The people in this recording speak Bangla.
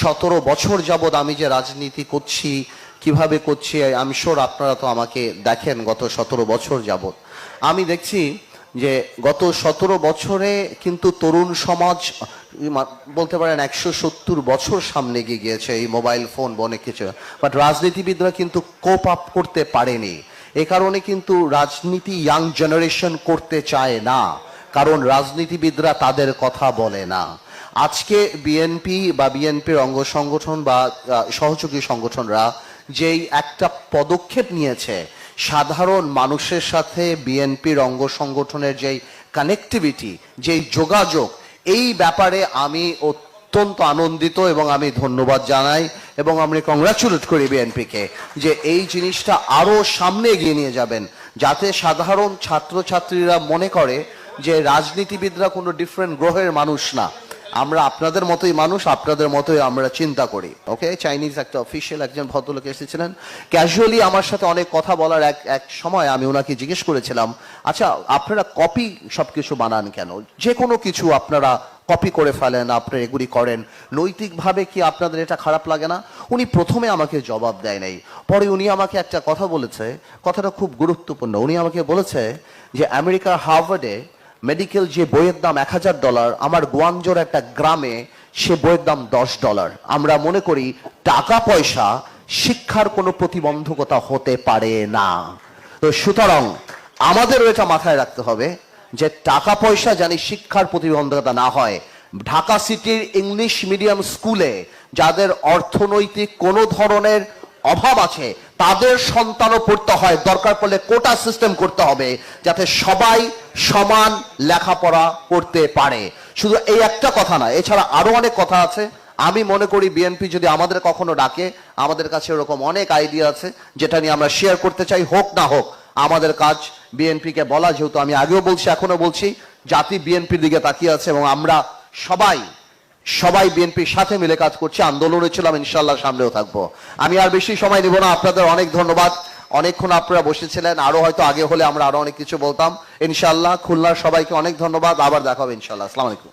সতেরো বছর যাবৎ আমি যে রাজনীতি করছি, কীভাবে করছি আমি শিওর আপনারা তো আমাকে দেখেন গত সতেরো বছর যাবৎ। আমি দেখছি যে গত সতেরো বছরে কিন্তু তরুণ সমাজ বলতে পারেন একশো সত্তর বছর সামনে এগিয়ে গিয়েছে এই মোবাইল ফোন অনেক কিছু। বাট রাজনীতিবিদরা কিন্তু কোপ আপ করতে পারেনি। এ কারণে কিন্তু রাজনীতি ইয়াং জেনারেশন করতে চায় না। কারণ রাজনীতিবিদরা তাদের কথা বলে না। আজকে বিএনপি বা বিএনপির অঙ্গ সংগঠন বা সহযোগী সংগঠনরা যেই একটা পদক্ষেপ নিয়েছে, সাধারণ মানুষের সাথে বিএনপির অঙ্গ সংগঠনের যেই কানেক্টিভিটি যেই যোগাযোগ, এই ব্যাপারে আমি অত্যন্ত আনন্দিত এবং আমি ধন্যবাদ জানাই এবং আমি কংগ্রাচুলেট করি বিএনপিকে যে এই জিনিসটা আরও সামনে এগিয়ে নিয়ে যাবেন। যাতে সাধারণ ছাত্রছাত্রীরা মনে করে যে রাজনীতিবিদরা কোনো ডিফারেন্ট গ্রহের মানুষ না। আমরা আপনাদের মতোই মানুষ, আপনাদের মতোই আমরা চিন্তা করি। ওকে চাইনিজ একটা অফিসিয়াল একজন ভদ্রলোক এসেছিলেন। ক্যাজুয়ালি আমার সাথে অনেক কথা বলার এক এক সময় আমি ওনাকে জিজ্ঞেস করেছিলাম আচ্ছা আপনারা কপি সবকিছু বানান কেন? যে কোনো কিছু আপনারা কপি করে ফেলেন আপনারা এগুলি করেন। নৈতিকভাবে কি আপনাদের এটা খারাপ লাগে না? উনি প্রথমে আমাকে জবাব দেয় নাই। পরে উনি আমাকে একটা কথা বলেছে। কথাটা খুব গুরুত্বপূর্ণ। উনি আমাকে বলেছে যে, আমেরিকার হার্ভার্ডে মেডিকেল যে বইয়ের দাম এক হাজার ডলার আমার গোয়াঞ্জোর একটা গ্রামে সে বইয়ের দাম দশ ডলার আমরা মনে করি টাকা পয়সা শিক্ষার কোনো প্রতিবন্ধকতা হতে পারে না। তো সুতরাং আমাদেরও এটা মাথায় রাখতে হবে যে টাকা পয়সা জানি শিক্ষার প্রতিবন্ধকতা না হয়। ঢাকা সিটির ইংলিশ মিডিয়াম স্কুলে যাদের অর্থনৈতিক কোনো ধরনের অভাব আছে তাদের সন্তানও পড়তে হয়। দরকার পড়লে কোটা সিস্টেম করতে হবে, যাতে সবাই সমান লেখাপড়া করতে পারে। শুধু এই একটা কথা না, এছাড়া আরও অনেক কথা আছে। আমি মনে করি বিএনপি যদি আমাদের কখনো ডাকে, আমাদের কাছে এরকম অনেক আইডিয়া আছে, যেটা নিয়ে আমরা শেয়ার করতে চাই, হোক না হোক, আমাদের কাজ বিএনপিকে বলা, যেহেতু আমি আগেও বলছি, এখনও বলছি, জাতি বিএনপির দিকে তাকিয়ে আছে এবং আমরা সবাই সবাই বিএনপির সাথে মিলে কাজ করছে আন্দোলনে ছিলাম ইনশাল্লাহ সামনেও থাকব। আমি আর বেশি সময় নেব না, আপনাদের অনেক ধন্যবাদ। অনেকক্ষণ আপনারা বসেছিলেন, আরও হয়তো আগে হলে আমরা আরও অনেক কিছু বলতাম। ইনশাল্লাহ খুলনার সবাইকে অনেক ধন্যবাদ, আবার দেখা হবে ইনশাল্লাহ আসসালামু আলাইকুম।